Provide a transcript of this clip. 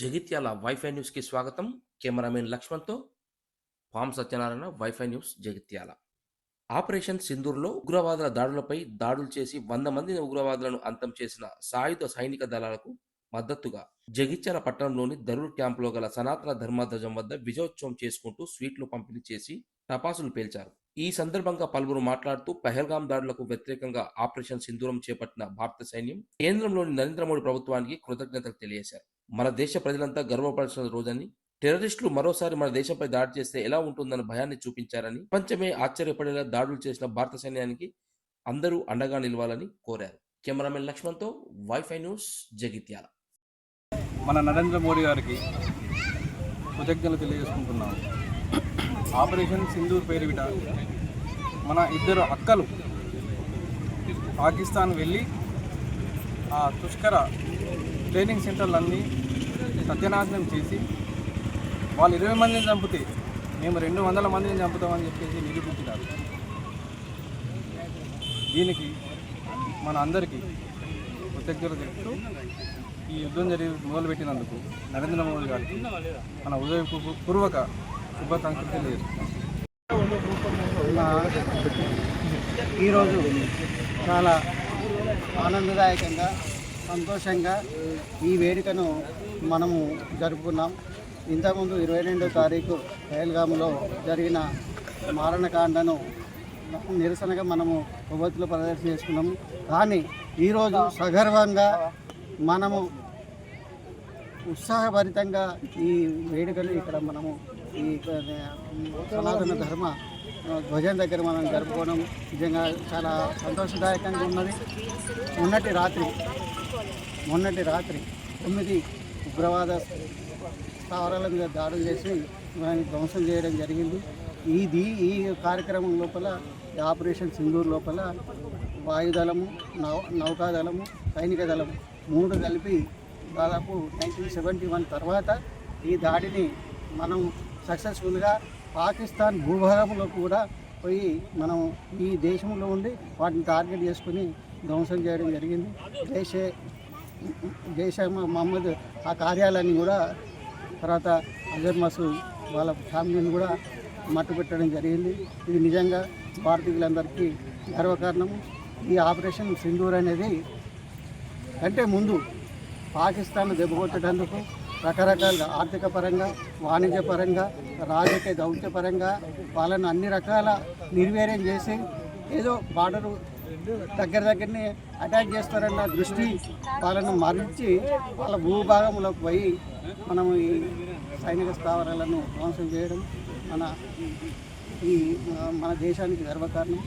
Jagtial wifi న్యూస్కి స్వాగతం. Cameraman లక్ష్మణ్తో palm Satyanarayana wifi news Jagtial. Operation సింధూర్లో ఉగ్రవాదుల దాడులపై దాడులు చేసి వంద మంది ఉగ్రవాదులను అంతం చేసిన సాయుధ సైనిక దళాలకు మద్దతుగా జగిత్యాల పట్టణంలోని దరుడు క్యాంపులో గల సనాతన ధర్మధ్వజం వద్ద విజయోత్సవం చేసుకుంటూ స్వీట్లు పంపిణీ చేసి టపాసులు పేల్చారు. ఈ సందర్భంగా పలువురు మాట్లాడుతూ పెహల్గాం దాడులకు వ్యతిరేకంగా ఆపరేషన్ సింధూరం చేపట్టిన భారత సైన్యం కేంద్రంలోని నరేంద్ర మోడీ ప్రభుత్వానికి కృతజ్ఞతలు తెలియజేశారు. మన దేశ ప్రజలంతా గర్వపడాల్సిన రోజని టెర్రరిస్టులు మరోసారి మన దేశంపై దాడి చేస్తే ఎలా ఉంటుందన్న భయాన్ని చూపించారని ప్రపంచమే ఆశ్చర్యపడేలా దాడులు చేసిన భారత సైన్యానికి అందరూ అండగా నిలవాలని కోరారు. కెమెరామెన్ లక్ష్మణ్తో వైఫై న్యూస్ జగిత్యాల. మన నరేంద్ర మోడీ గారికి కృతజ్ఞతలు తెలియజేసుకుంటున్నాం. ఆపరేషన్ సింధూర్ పేరిట మన ఇద్దరు అక్కలు పాకిస్తాన్ వెళ్ళి ఆ తుష్కర ట్రైనింగ్ సెంటర్లన్నీ సత్యనాశనం చేసి వాళ్ళు ఇరవై మందిని చంపితే మేము రెండు వందల మందిని చంపుతామని చెప్పేసి నిరూపించినారు. దీనికి మన అందరికీ కృతజ్ఞతలు చెప్తూ ఈ యుద్ధం జరిగి మొదలుపెట్టినందుకు నరేంద్ర మోడీ గారికి మన హృదయపూర్వక శుభాకాంక్షలు తెలియజేస్తున్నాం ఈరోజు చాలా ఆనందదాయకంగా సంతోషంగా ఈ వేడుకను మనము జరుపుకున్నాం. ఇంతకుముందు ఇరవై రెండో తారీఖు పహల్గాములో జరిగిన మారణకాండను నిరసనగా మనము కొవ్వొత్తులు ప్రదర్శన చేసుకున్నాము. కానీ ఈరోజు సగర్వంగా మనము ఉత్సాహభరితంగా ఈ వేడుకలు ఇక్కడ మనము ఈ సనాతన ధర్మ ధ్వజం దగ్గర మనం జరుపుకోవడం నిజంగా చాలా సంతోషదాయకంగా ఉన్నది. ఉన్నటి రాత్రి మొన్నటి రాత్రి తొమ్మిది ఉగ్రవాద స్థావరాల మీద దాడులు చేసి దాన్ని ధ్వంసం చేయడం జరిగింది. ఇది ఈ కార్యక్రమం లోపల ఆపరేషన్ సింధూర్ లోపల వాయుదళము నౌ నౌకాదళము సైనిక దళము మూడు కలిపి దాదాపు నైన్టీన్ సెవెంటీ వన్ తర్వాత ఈ దాడిని మనం సక్సెస్ఫుల్గా పాకిస్తాన్ భూభాగంలో కూడా పోయి మనం ఈ దేశంలో ఉండి వాటిని టార్గెట్ చేసుకుని ధ్వంసం చేయడం జరిగింది. జైషే జైషే మహమ్మద్ ఆ కార్యాలయాన్ని కూడా తర్వాత అజర్ మసూద్ వాళ్ళ ఫ్యామిలీని కూడా మట్టు పెట్టడం జరిగింది. ఇది నిజంగా భారతీయులందరికీ గర్వకారణము ఈ ఆపరేషన్ సింధూర్ అనేది కంటే ముందు పాకిస్తాన్ దెబ్బకొట్టేటందుకు రకరకాలుగా ఆర్థిక పరంగా వాణిజ్య పరంగా రాజకీయ దౌత్య పరంగా వాళ్ళను అన్ని రకాల నిర్వీర్యం చేసి ఏదో బార్డరు దగ్గర దగ్గరనే అటాక్ చేస్తారన్న దృష్టి వాళ్ళను మరించి వాళ్ళ భూభాగంలోకి పోయి మనము ఈ సైనిక స్థావరాలను ధ్వంసం చేయడం మన ఈ మన దేశానికి గర్వకారణం.